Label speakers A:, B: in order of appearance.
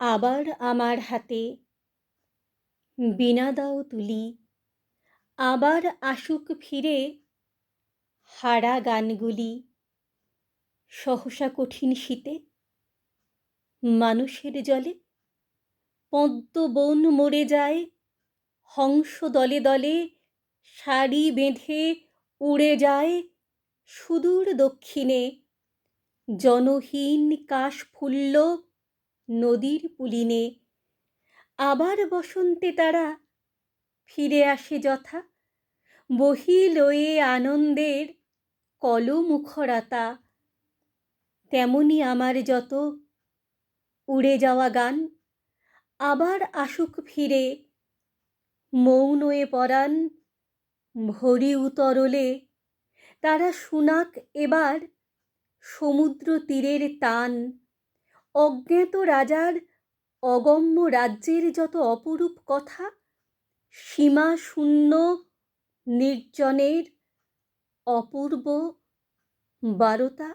A: আবার আমার হাতে। বীণা দাও তুলি। আবার আসুক ফিরে হারা গানগুলি। সহসা কঠিন শীতে মানুষের জলে পদ্ম বন মরে যায়। হংস দলে দলে শাড়ি বেঁধে উড়ে যায়। সুদূর দক্ষিণে জনহীন কাশফুল্ল নদীর পুলিনে। আবার বসন্তে তারা ফিরে আসে যথা। বহি লয়ে আনন্দের কলমুখরাতা। তেমনি আমার যত উড়ে যাওয়া গান, আবার আসুক ফিরে। মৌন এ পরাণ ভরি উতরলে, তারা শুনাক এবার সমুদ্র তীরের তান অজ্ঞাত রাজার অগম্য রাজ্যের যত অপরূপ কথা সীমা শূন্য নির্জনের অপূর্ব বারতা।